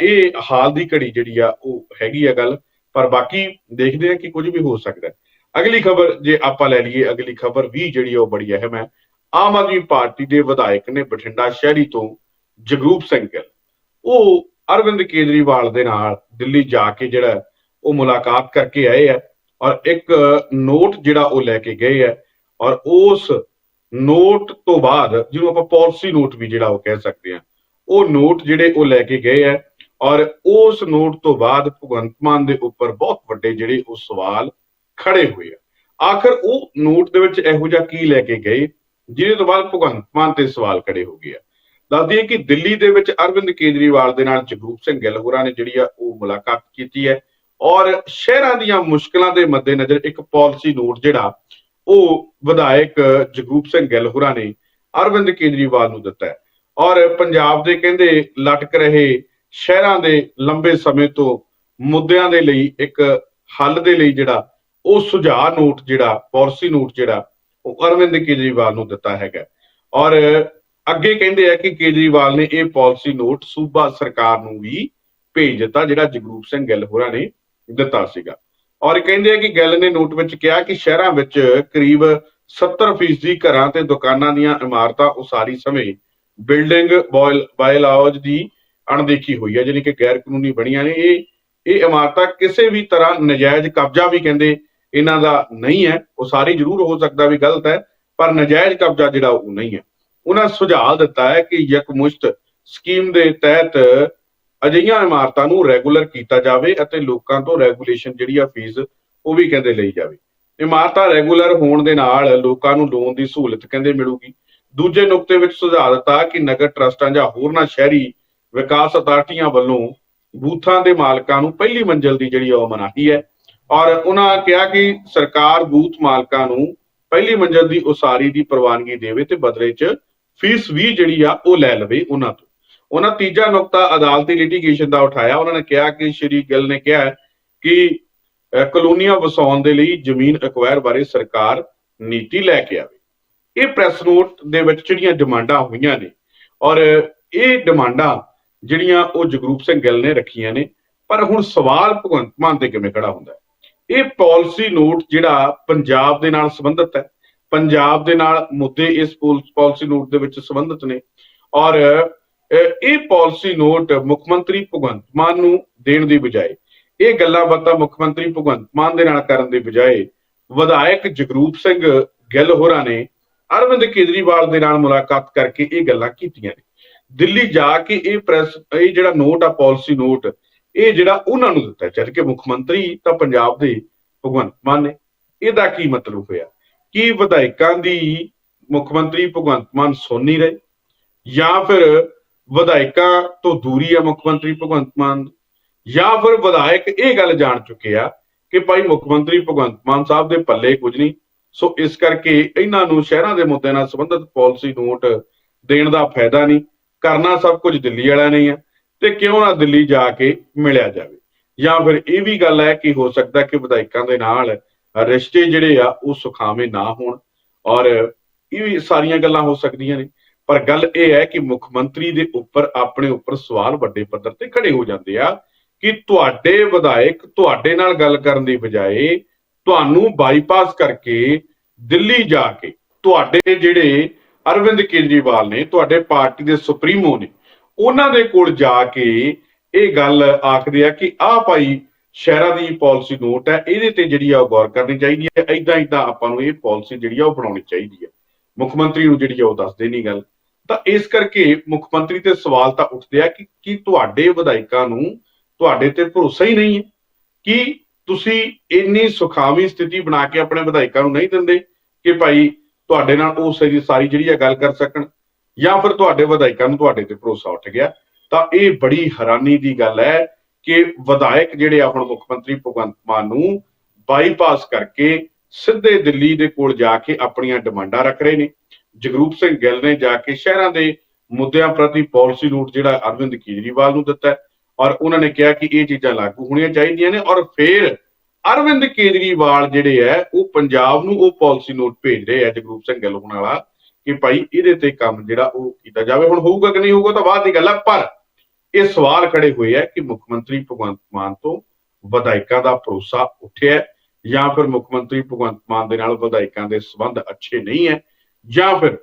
ਇਹ ਹਾਲ ਦੀ ਘੜੀ ਜਿਹੜੀ ਆ, ਉਹ ਹੈਗੀ ਆ ਗੱਲ। ਪਰ ਬਾਕੀ ਦੇਖਦੇ ਆ ਕਿ ਕੁਝ ਵੀ ਹੋ ਸਕਦਾ ਅਗਲੀ ਖਬਰ ਜੇ ਆਪਾਂ ਲੈ ਲਈਏ, ਅਗਲੀ ਖਬਰ ਵੀ ਜਿਹੜੀ ਉਹ ਬੜੀ ਅਹਿਮ ਹੈ। ਆਮ ਆਦਮੀ ਪਾਰਟੀ ਦੇ ਵਿਧਾਇਕ ਨੇ ਬਠਿੰਡਾ ਸ਼ਹਿਰੀ ਤੋਂ ਜਗਰੂਪ ਸਿੰਘ ਗਿੱਲ, ਉਹ ਅਰਵਿੰਦ ਕੇਜਰੀਵਾਲ ਦੇ ਨਾਲ ਦਿੱਲੀ ਜਾ ਕੇ ਜਿਹੜਾ ਉਹ ਮੁਲਾਕਾਤ ਕਰਕੇ ਆਏ ਆ ਔਰ ਇੱਕ ਨੋਟ ਜਿਹੜਾ ਉਹ ਲੈ ਕੇ ਗਏ ਆ ਔਰ ਉਸ ਨੋਟ ਤੋਂ ਬਾਅਦ ਜਿਹਨੂੰ ਆਪਾਂ ਪਾਲਿਸੀ ਨੋਟ ਵੀ ਜਿਹੜਾ ਉਹ ਕਹਿ ਸਕਦੇ ਆ, ਉਹ ਨੋਟ ਜਿਹੜੇ ਉਹ ਲੈ ਕੇ ਗਏ ਆ ਔਰ ਉਸ ਨੋਟ ਤੋਂ ਬਾਅਦ ਭਗਵੰਤ ਮਾਨ ਦੇ ਉੱਪਰ ਬਹੁਤ ਵੱਡੇ ਜਿਹੜੇ ਉਹ ਸਵਾਲ ਖੜੇ ਹੋਏ ਆ। ਆਖਰ ਉਹ ਨੋਟ ਦੇ ਵਿੱਚ ਇਹੋ ਜਿਹਾ ਕੀ ਲੈ ਕੇ ਗਏ, ਜਿਹਦੇ ਤੋਂ ਬਾਅਦ ਭਗਵੰਤ ਮਾਨ ਤੇ ਸਵਾਲ ਖੜੇ ਹੋ ਗਏ ਆ। ਦੱਸ ਦਈਏ ਕਿ ਦਿੱਲੀ ਦੇ ਵਿੱਚ ਅਰਵਿੰਦ ਕੇਜਰੀਵਾਲ ਦੇ ਨਾਲ ਜਗਰੂਪ ਸਿੰਘ ਗਿੱਲ ਹੋਰਾਂ ਨੇ ਜਿਹੜੀ ਆ ਉਹ ਮੁਲਾਕਾਤ ਕੀਤੀ ਹੈ ਔਰ ਸ਼ਹਿਰਾਂ ਦੀਆਂ ਮੁਸ਼ਕਲਾਂ ਦੇ ਮੱਦੇਨਜ਼ਰ ਇੱਕ ਪਾਲਿਸੀ ਨੋਟ ਜਿਹੜਾ, ਉਹ ਵਿਧਾਇਕ ਜਗਰੂਪ ਸਿੰਘ ਗਿੱਲ ਹੋਰਾਂ ਨੇ ਅਰਵਿੰਦ ਕੇਜਰੀਵਾਲ ਨੂੰ ਦਿੱਤਾ ਹੈ। ਔਰ ਪੰਜਾਬ ਦੇ ਕਹਿੰਦੇ ਲਟਕ ਰਹੇ ਸ਼ਹਿਰਾਂ ਦੇ ਲੰਬੇ ਸਮੇਂ ਤੋਂ ਮੁੱਦਿਆਂ ਦੇ ਲਈ, ਇੱਕ ਹੱਲ ਦੇ ਲਈ ਜਿਹੜਾ ਉਹ ਸੁਝਾਅ ਨੋਟ ਜਿਹੜਾ, ਪਾਲਿਸੀ ਨੋਟ ਜਿਹੜਾ, ਉਹ ਅਰਵਿੰਦ ਕੇਜਰੀਵਾਲ ਨੂੰ ਦਿੱਤਾ ਹੈਗਾ। ਔਰ ਅੱਗੇ ਕਹਿੰਦੇ ਆ ਕਿ ਕੇਜਰੀਵਾਲ ਨੇ ਇਹ ਪਾਲਿਸੀ ਨੋਟ ਸੂਬਾ ਸਰਕਾਰ ਨੂੰ ਵੀ ਭੇਜ ਦਿੱਤਾ, ਜਿਹੜਾ ਜਗਰੂਪ ਸਿੰਘ ਗਿੱਲ ਹੋਰਾਂ ਨੇ ਦਿੱਤਾ ਸੀਗਾ। ਔਰ ਕਹਿੰਦੇ ਆ ਕਿ ਗਿੱਲ ਨੇ ਨੋਟ ਵਿੱਚ ਕਿਹਾ ਕਿ ਸ਼ਹਿਰਾਂ ਵਿੱਚ ਕਰੀਬ 70% ਘਰਾਂ ਤੇ ਦੁਕਾਨਾਂ ਦੀਆਂ ਇਮਾਰਤਾਂ ਉਸਾਰੀ ਸਮੇਂ ਬਿਲਡਿੰਗ ਬਾਇਲਾਜ ਦੀ ਅਣਦੇਖੀ ਹੋਈ ਹੈ ਜਾਣੀ ਕਿ ਗੈਰ ਕਾਨੂੰਨੀ ਬਣੀਆਂ ਨੇ। ਇਹ ਇਹ ਇਮਾਰਤਾਂ ਕਿਸੇ ਵੀ ਤਰ੍ਹਾਂ ਨਜਾਇਜ਼ ਕਬਜ਼ਾ ਵੀ ਕਹਿੰਦੇ ਇਹਨਾਂ ਦਾ ਨਹੀਂ ਹੈ, ਉਹ ਸਾਰੀ ਜ਼ਰੂਰ ਹੋ ਸਕਦਾ ਵੀ ਗਲਤ ਹੈ, ਪਰ ਨਜਾਇਜ਼ ਕਬਜ਼ਾ ਜਿਹੜਾ ਉਹ ਨਹੀਂ ਹੈ। ਉਹਨਾਂ ਸੁਝਾਅ ਦਿੱਤਾ ਹੈ ਕਿ ਯਕਮੁਸ਼ਤ ਸਕੀਮ ਦੇ ਤਹਿਤ ਅਜਿਹੀਆਂ ਇਮਾਰਤਾਂ ਨੂੰ ਰੈਗੂਲਰ ਕੀਤਾ ਜਾਵੇ ਅਤੇ ਲੋਕਾਂ ਤੋਂ ਰੈਗੂਲੇਸ਼ਨ ਜਿਹੜੀ ਆ ਫੀਸ ਉਹ ਵੀ ਕਹਿੰਦੇ ਲਈ ਜਾਵੇ। ਇਮਾਰਤਾਂ ਰੈਗੂਲਰ ਹੋਣ ਦੇ ਨਾਲ ਲੋਕਾਂ ਨੂੰ ਲੋਨ ਦੀ ਸਹੂਲਤ ਕਹਿੰਦੇ ਮਿਲੂਗੀ। ਦੂਜੇ ਨੁਕਤੇ ਵਿੱਚ ਸੁਝਾਅ ਦਿੱਤਾ ਕਿ ਨਗਰ ਟਰਸਟਾਂ ਜਾਂ ਹੋਰਨਾਂ ਸ਼ਹਿਰੀ ਵਿਕਾਸ ਅਥਾਰਟੀਆਂ ਵੱਲੋਂ ਬੂਥਾਂ ਦੇ ਮਾਲਕਾਂ ਨੂੰ ਪਹਿਲੀ ਮੰਜ਼ਲ ਦੀ ਜਿਹੜੀ ਆ ਉਹ ਮਨਾਹੀ ਹੈ। ਔਰ ਉਹਨਾਂ ਕਿਹਾ ਕਿ ਸਰਕਾਰ ਬੂਥ ਮਾਲਕਾਂ ਨੂੰ ਪਹਿਲੀ ਮੰਜ਼ਲ ਦੀ ਉਸਾਰੀ ਦੀ ਪ੍ਰਵਾਨਗੀ ਦੇਵੇ ਤੇ ਬਦਲੇ 'ਚ ਫੀਸ ਵੀ ਜਿਹੜੀ ਆ ਉਹ ਲੈ ਲਵੇ ਉਹਨਾਂ ਤੋਂ। ਉਹਨਾਂ ਤੀਜਾ ਨੁਕਤਾ ਅਦਾਲਤੀ ਲਿਟੀਗੇਸ਼ਨ ਦਾ ਉਠਾਇਆ। ਉਹਨਾਂ ਨੇ ਕਿਹਾ ਕਿ ਸ਼੍ਰੀ ਗਿੱਲ ਨੇ ਕਿਹਾ ਕਿ ਕਲੋਨੀਆਂ ਵਸਾਉਣ ਦੇ ਲਈ ਜ਼ਮੀਨ ਐਕਵਾਇਰ ਬਾਰੇ ਸਰਕਾਰ ਨੀਤੀ ਲੈ ਕੇ ਆਵੇ। ਇਹ ਪ੍ਰੈਸ ਨੋਟ ਦੇ ਵਿੱਚ ਜਿਹੜੀਆਂ ਡਿਮਾਂਡਾਂ ਹੋਈਆਂ ਨੇ ਔਰ ਇਹ ਡਿਮਾਂਡਾਂ ਜਿਹੜੀਆਂ ਉਹ ਜਗਰੂਪ ਸਿੰਘ ਗਿੱਲ ਨੇ ਰੱਖੀਆਂ ਨੇ, ਪਰ ਹੁਣ ਸਵਾਲ ਭਗਵੰਤ ਮਾਨ ਤੇ ਕਿਵੇਂ ਖੜਾ ਹੁੰਦਾ ਹੈ? ਇਹ ਪਾਲਿਸੀ ਨੋਟ ਜਿਹੜਾ ਪੰਜਾਬ ਦੇ ਨਾਲ ਸੰਬੰਧਿਤ ਹੈ। ਪੰਜਾਬ ਦੇ ਨਾਲ ਮੁੱਦੇ ਇਸ ਪਾਲਿਸੀ ਨੋਟ ਦੇ ਵਿੱਚ ਸੰਬੰਧਿਤ ਨੇ। ਔਰ ਇਹ ਪਾਲਿਸੀ ਨੋਟ ਮੁੱਖ ਮੰਤਰੀ ਭਗਵੰਤ ਮਾਨ ਨੂੰ ਦੇਣ ਦੀ ਬਜਾਏ, ਇਹ ਗੱਲਾਂ ਬਾਤਾਂ ਮੁੱਖ ਮੰਤਰੀ ਭਗਵੰਤ ਮਾਨ ਦੇ ਨਾਲ ਕਰਨ ਦੀ ਬਜਾਏ ਵਿਧਾਇਕ ਜਗਰੂਪ ਸਿੰਘ ਗਿੱਲ ਹੋਰਾਂ ਨੇ ਅਰਵਿੰਦ ਕੇਜਰੀਵਾਲ ਦੇ ਨਾਲ ਮੁਲਾਕਾਤ ਕਰਕੇ ਇਹ ਗੱਲਾਂ ਕੀਤੀਆਂ ਨੇ। ਦਿੱਲੀ ਜਾ ਕੇ ਇਹ ਪ੍ਰੈਸ ਇਹ ਜਿਹੜਾ ਨੋਟ ਆ ਪਾਲਿਸੀ ਨੋਟ ਇਹ ਜਿਹੜਾ ਉਹਨਾਂ ਨੂੰ ਦਿੱਤਾ ਜਦ ਕਿ ਮੁੱਖ ਮੰਤਰੀ ਤਾਂ ਪੰਜਾਬ ਦੇ ਭਗਵੰਤ ਮਾਨ ਨੇ। ਇਹਦਾ ਕੀ ਮਤਲਬ ਹੋਇਆ? ਕਿ ਵਿਧਾਇਕਾਂ ਦੀ ਮੁੱਖ ਮੰਤਰੀ ਭਗਵੰਤ ਮਾਨ ਸੁਣ ਨਹੀਂ ਰਹੇ? ਜਾਂ ਫਿਰ ਵਿਧਾਇਕਾਂ ਤੋਂ ਦੂਰੀ ਆ ਮੁੱਖ ਮੰਤਰੀ ਭਗਵੰਤ ਮਾਨ ਜਾਂ ਫਿਰ ਵਿਧਾਇਕ ਇਹ ਗੱਲ ਜਾਣ ਚੁੱਕੇ ਆ ਕਿ ਭਾਈ ਮੁੱਖ ਮੰਤਰੀ ਭਗਵੰਤ ਮਾਨ ਸਾਹਿਬ ਦੇ ਪੱਲੇ ਕੁਝ ਨਹੀਂ। ਸੋ ਇਸ ਕਰਕੇ ਇਹਨਾਂ ਨੂੰ ਸ਼ਹਿਰਾਂ ਦੇ ਮੁੱਦੇ ਨਾਲ ਸੰਬੰਧਿਤ ਪਾਲਿਸੀ ਨੋਟ ਦੇਣ ਦਾ ਫਾਇਦਾ ਨਹੀਂ। ਕਰਨਾ ਸਭ ਕੁਝ ਦਿੱਲੀ ਵਾਲਿਆਂ ਨੇ ਆ। ਤੇ ਕਿਉਂ ਨਾ ਦਿੱਲੀ ਜਾ ਕੇ ਮਿਲਿਆ ਜਾਵੇ? ਜਾਂ ਫਿਰ ਇਹ ਵੀ ਗੱਲ ਹੈ ਕਿ ਹੋ ਸਕਦਾ ਕਿ ਵਿਧਾਇਕਾਂ ਦੇ ਨਾਲ ਰਿਸ਼ਤੇ ਜਿਹੜੇ ਆ, ਉਹ ਸੁਖਾਵੇਂ ਨਾ ਹੋਣ ਔਰ ਇਹ ਵੀ ਸਾਰੀਆਂ ਗੱਲਾਂ ਹੋ ਸਕਦੀਆਂ ਨੇ। ਪਰ ਗੱਲ ਇਹ ਹੈ ਕਿ ਮੁੱਖ ਮੰਤਰੀ ਦੇ ਉੱਪਰ, ਆਪਣੇ ਉੱਪਰ ਸਵਾਲ ਵੱਡੇ ਪੱਧਰ ਤੇ ਖੜੇ ਹੋ ਜਾਂਦੇ ਆ ਕਿ ਤੁਹਾਡੇ ਵਿਧਾਇਕ ਤੁਹਾਡੇ ਨਾਲ ਗੱਲ ਕਰਨ ਦੀ ਬਜਾਏ ਤੁਹਾਨੂੰ ਬਾਈਪਾਸ ਕਰਕੇ ਦਿੱਲੀ ਜਾ ਕੇ ਤੁਹਾਡੇ ਜਿਹੜੇ ਅਰਵਿੰਦ ਕੇਜਰੀਵਾਲ ਨੇ, ਤੁਹਾਡੇ ਪਾਰਟੀ ਦੇ ਸੁਪਰੀਮੋ ਨੇ ਉਹਨਾਂ ਦੇ ਕੋਲ ਜਾ ਕੇ ਇਹ ਗੱਲ ਆਖਦੇ ਆ ਕਿ ਆਹ ਭਾਈ ਸ਼ਹਿਰਾਂ ਦੀ ਪਾਲਿਸੀ ਨੋਟ ਹੈ, ਇਹਦੇ ਤੇ ਜਿਹੜੀ ਆ ਉਹ ਗੌਰ ਕਰਨੀ ਚਾਹੀਦੀ ਹੈ ਐਦਾਂ ਐਦਾਂ ਆਪਾਂ ਨੂੰ ਇਹ ਪਾਲਿਸੀ ਜਿਹੜੀ ਆ ਉਹ ਬਣਾਉਣੀ ਚਾਹੀਦੀ ਹੈ। ਮੁੱਖ ਮੰਤਰੀ ਨੂੰ ਜਿਹੜੀ ਆ ਉਹ ਦੱਸਦੇ ਨਹੀਂ ਗੱਲ। ਤਾਂ ਇਸ ਕਰਕੇ ਮੁੱਖ ਮੰਤਰੀ ਤੇ ਸਵਾਲ ਤਾਂ ਉੱਠਦੇ ਆ ਕਿ ਕੀ ਤੁਹਾਡੇ ਵਿਧਾਇਕਾਂ ਨੂੰ ਤੁਹਾਡੇ ਤੇ ਭਰੋਸਾ ਹੀ ਨਹੀਂ ਹੈ? ਕਿ ਤੁਸੀਂ ਇੰਨੀ ਸੁਖਾਵੀ ਸਥਿਤੀ ਬਣਾ ਕੇ ਆਪਣੇ ਵਿਧਾਇਕਾਂ ਨੂੰ ਨਹੀਂ ਦਿੰਦੇ ਕਿ ਭਾਈ ਤੁਹਾਡੇ ਨਾਲ ਉਹ ਸਾਰੀ ਸਾਰੀ ਜਿਹੜੀ ਆ ਗੱਲ ਕਰ ਸਕਣ? ਜਾਂ ਫਿਰ ਤੁਹਾਡੇ ਵਿਧਾਇਕਾਂ ਨੂੰ ਤੁਹਾਡੇ ਤੇ ਭਰੋਸਾ ਉੱਠ ਗਿਆ, ਤਾਂ ਇਹ ਬੜੀ ਹੈਰਾਨੀ ਦੀ ਗੱਲ ਹੈ ਕਿ ਵਿਧਾਇਕ ਜਿਹੜੇ ਆ ਹੁਣ ਮੁੱਖ ਮੰਤਰੀ ਭਗਵੰਤ ਮਾਨ ਨੂੰ ਬਾਈਪਾਸ ਕਰਕੇ ਸਿੱਧੇ ਦਿੱਲੀ ਦੇ ਕੋਲ ਜਾ ਕੇ ਆਪਣੀਆਂ ਡਿਮਾਂਡਾਂ ਰੱਖ ਰਹੇ ਨੇ। ਜਗਰੂਪ ਸਿੰਘ ਗਿੱਲ ਨੇ ਜਾ ਕੇ ਸ਼ਹਿਰਾਂ ਦੇ ਮੁੱਦਿਆਂ ਪ੍ਰਤੀ ਪਾਲਿਸੀ ਨੋਟ ਜਿਹੜਾ ਅਰਵਿੰਦ ਕੇਜਰੀਵਾਲ ਨੂੰ ਦਿੱਤਾ ਹੈ ਔਰ ਉਹਨਾਂ ਨੇ ਕਿਹਾ ਕਿ ਇਹ ਚੀਜ਼ਾਂ ਲਾਗੂ ਹੋਣੀਆਂ ਚਾਹੀਦੀਆਂ ਨੇ ਔਰ ਫਿਰ ਅਰਵਿੰਦ ਕੇਜਰੀਵਾਲ ਜਿਹੜੇ ਹੈ, ਉਹ ਪੰਜਾਬ ਨੂੰ ਉਹ ਪਾਲਿਸੀ ਨੋਟ ਭੇਜ ਰਹੇ ਆ ਜਗਰੂਪ ਸਿੰਘ ਗਿੱਲ ਹੋਣ ਵਾਲਾ। ਕਿ ਭਾਈ ਇਹਦੇ ਤੇ ਕੰਮ ਜਿਹੜਾ ਉਹ ਕੀਤਾ ਜਾਵੇ। ਹੁਣ ਹੋਊਗਾ ਕਿ ਨਹੀਂ ਹੋਊਗਾ ਤਾਂ ਬਾਅਦ ਦੀ ਗੱਲ ਹੈ ਪਰ ਇਹ ਸਵਾਲ ਖੜੇ ਹੋਏ ਆ ਕਿ ਮੁੱਖ ਮੰਤਰੀ ਭਗਵੰਤ ਮਾਨ ਤੋਂ ਵਿਧਾਇਕਾਂ ਦਾ ਭਰੋਸਾ ਉੱਠਿਆ ਜਾਂ ਫਿਰ ਮੁੱਖ ਮੰਤਰੀ ਭਗਵੰਤ ਮਾਨ ਦੇ ਨਾਲ ਵਿਧਾਇਕਾਂ ਦੇ ਸਬੰਧ ਅੱਛੇ ਨਹੀਂ ਹੈ ਜਾਂ ਫਿਰ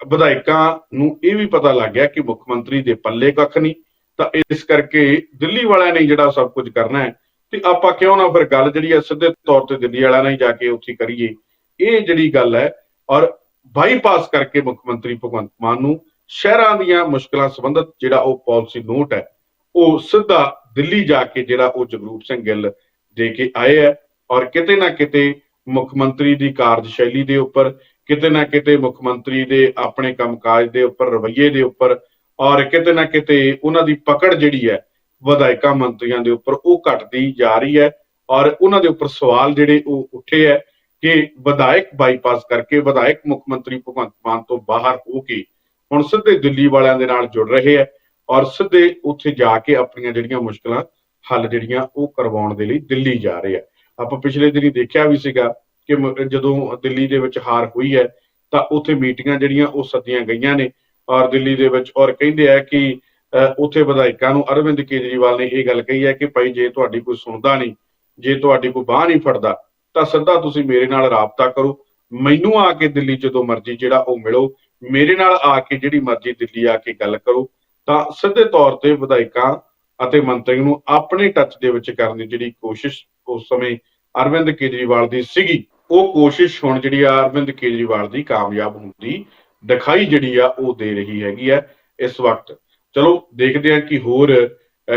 ਵਿਧਾਇਕਾਂ ਨੂੰ ਇਹ ਵੀ ਪਤਾ ਲੱਗ ਗਿਆ ਕਿ ਮੁੱਖ ਮੰਤਰੀ ਦੇ ਪੱਲੇ ਕੱਖ ਨਹੀਂ, ਤਾਂ ਇਸ ਕਰਕੇ ਦਿੱਲੀ ਵਾਲਿਆਂ ਨੇ ਜਿਹੜਾ ਸਭ ਕੁਝ ਕਰਨਾ ਹੈ ਤੇ ਆਪਾਂ ਕਿਉਂ ਨਾ ਫਿਰ ਗੱਲ ਜਿਹੜੀ ਹੈ ਸਿੱਧੇ ਤੌਰ ਤੇ ਦਿੱਲੀ ਵਾਲਿਆਂ ਨਾਲ ਹੀ ਜਾ ਕੇ ਉੱਥੇ ਕਰੀਏ। ਇਹ ਜਿਹੜੀ ਗੱਲ ਹੈ ਔਰ ਬਾਈਪਾਸ ਕਰਕੇ ਮੁੱਖ ਮੰਤਰੀ ਭਗਵੰਤ ਮਾਨ ਨੂੰ ਸ਼ਹਿਰਾਂ ਦੀਆਂ ਮੁਸ਼ਕਲਾਂ ਸੰਬੰਧਿਤ ਜਿਹੜਾ ਉਹ ਪਾਲਿਸੀ ਨੋਟ ਹੈ, ਉਹ ਸਿੱਧਾ ਦਿੱਲੀ ਜਾ ਕੇ ਜਿਹੜਾ ਉਹ ਜਗਰੂਪ ਸਿੰਘ ਗਿੱਲ ਦੇ ਕੇ ਆਏ ਹੈ ਔਰ ਕਿਤੇ ਨਾ ਕਿਤੇ ਮੁੱਖ ਮੰਤਰੀ ਦੀ ਕਾਰਜਸ਼ੈਲੀ ਦੇ ਉੱਪਰ, ਕਿਤੇ ਨਾ ਕਿਤੇ ਮੁੱਖ ਮੰਤਰੀ ਦੇ ਆਪਣੇ ਕੰਮਕਾਜ ਦੇ ਉੱਪਰ, ਰਵੱਈਏ ਦੇ ਉੱਪਰ ਔਰ ਕਿਤੇ ਨਾ ਕਿਤੇ ਉਹਨਾਂ ਦੀ ਪਕੜ ਜਿਹੜੀ ਹੈ, ਵਿਧਾਇਕਾਂ ਮੰਤਰੀਆਂ ਦੇ ਉੱਪਰ ਉਹ ਘਟਦੀ ਜਾ ਰਹੀ ਹੈ ਔਰ ਉਹਨਾਂ ਦੇ ਉੱਪਰ ਸਵਾਲ ਜਿਹੜੇ ਉਹ ਉੱਠੇ ਹੈ ਕਿ ਵਿਧਾਇਕ ਬਾਈਪਾਸ ਕਰਕੇ ਵਿਧਾਇਕ ਮੁੱਖ ਮੰਤਰੀ ਭਗਵੰਤ ਮਾਨ ਤੋਂ ਬਾਹਰ ਹੋ ਕੇ ਹੁਣ ਸਿੱਧੇ ਦਿੱਲੀ ਵਾਲਿਆਂ ਦੇ ਨਾਲ ਜੁੜ ਰਹੇ ਹੈ ਔਰ ਸਿੱਧੇ ਉੱਥੇ ਜਾ ਕੇ ਆਪਣੀਆਂ ਜਿਹੜੀਆਂ ਮੁਸ਼ਕਲਾਂ ਹੱਲ ਜਿਹੜੀਆਂ ਉਹ ਕਰਵਾਉਣ ਦੇ ਲਈ ਦਿੱਲੀ ਜਾ ਰਹੇ ਆ। ਆਪਾਂ ਪਿਛਲੇ ਦਿਨੀ ਦੇਖਿਆ ਵੀ ਸੀਗਾ ਕਿ ਮ- ਜਦੋਂ ਦਿੱਲੀ ਦੇ ਵਿੱਚ ਹਾਰ ਹੋਈ ਹੈ ਤਾਂ ਉੱਥੇ ਮੀਟਿੰਗਾਂ ਜਿਹੜੀਆਂ ਉਹ ਸੱਦੀਆਂ ਗਈਆਂ ਨੇ ਔਰ ਦਿੱਲੀ ਦੇ ਵਿੱਚ ਔਰ ਕਹਿੰਦੇ ਆ ਕਿ ਅ, ਉੱਥੇ ਵਿਧਾਇਕਾਂ ਨੂੰ ਅਰਵਿੰਦ ਕੇਜਰੀਵਾਲ ਨੇ ਇਹ ਗੱਲ ਕਹੀ ਹੈ ਕਿ ਭਾਈ ਜੇ ਤੁਹਾਡੀ ਕੋਈ ਸੁਣਦਾ ਨਹੀਂ ਜੇ ਤੁਹਾਡੀ ਕੋਈ ਬਾਹ ਨਹੀਂ ਫੜਦਾ ਤਾਂ ਸਿੱਧਾ ਤੁਸੀਂ ਮੇਰੇ ਨਾਲ ਰਾਬਤਾ ਕਰੋ। ਮੈਨੂੰ ਆ ਕੇ ਦਿੱਲੀ ਜਦੋਂ ਮਰਜ਼ੀ ਜਿਹੜਾ ਉਹ ਮਿਲੋ, ਮੇਰੇ ਨਾਲ ਆ ਕੇ ਜਿਹੜੀ ਮਰਜ਼ੀ ਦਿੱਲੀ ਆ ਕੇ ਗੱਲ ਕਰੋ। ਤਾਂ ਸਿੱਧੇ ਤੌਰ ਤੇ ਵਿਧਾਇਕਾਂ ਅਤੇ ਮੰਤਰੀ ਨੂੰ ਆਪਣੇ ਟੱਚ ਦੇ ਵਿੱਚ ਕਰਨ ਦੀ ਜਿਹੜੀ ਕੋਸ਼ਿਸ਼ ਉਸ ਸਮੇਂ ਅਰਵਿੰਦ ਕੇਜਰੀਵਾਲ ਦੀ ਸੀਗੀ, ਉਹ ਕੋਸ਼ਿਸ਼ ਹੁਣ ਜਿਹੜੀ ਆ ਅਰਵਿੰਦ ਕੇਜਰੀਵਾਲ ਦੀ ਕਾਮਯਾਬ ਹੁੰਦੀ ਦਿਖਾਈ ਜਿਹੜੀ ਆ ਉਹ ਦੇ ਰਹੀ ਹੈਗੀ ਹੈ ਇਸ ਵਕਤ। ਚਲੋ ਦੇਖਦੇ ਹਾਂ ਕਿ ਹੋਰ